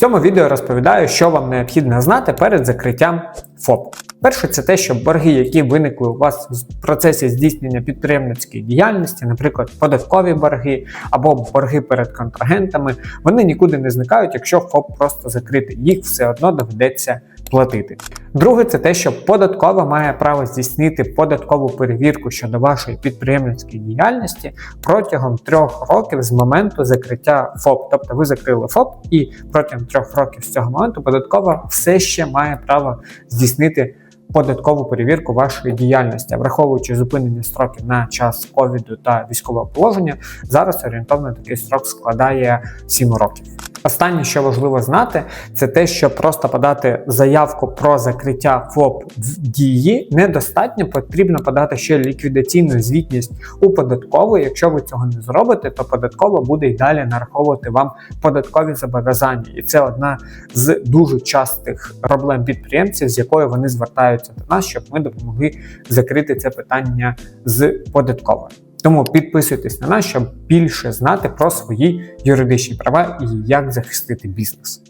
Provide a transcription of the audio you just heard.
цьому відео розповідаю, що вам необхідно знати перед закриттям ФОП. Перше, це те, що борги, які виникли у вас в процесі здійснення підприємницької діяльності, наприклад, податкові борги або борги перед контрагентами, вони нікуди не зникають, якщо ФОП просто закритий. Їх все одно доведеться платити. Друге, це те, що податкова має право здійснити податкову перевірку щодо вашої підприємницької діяльності протягом трьох років з моменту закриття ФОП. Тобто ви закрили ФОП, і протягом трьох років з цього моменту податкова все ще має право здійснити. Податкову перевірку вашої діяльності, враховуючи зупинення строків на час ковіду та військового положення, зараз орієнтовно такий строк складає 7 років. Останнє, що важливо знати, це те, що просто подати заявку про закриття ФОП в дії недостатньо. Потрібно подати ще ліквідаційну звітність у податкову. Якщо ви цього не зробите, то податкова буде й далі нараховувати вам податкові зобов'язання, і це одна з дуже частих проблем підприємців, з якою вони звертаються до нас, щоб ми допомогли закрити це питання з податковою. Тому підписуйтесь на нас, щоб більше знати про свої юридичні права і як захистити бізнес.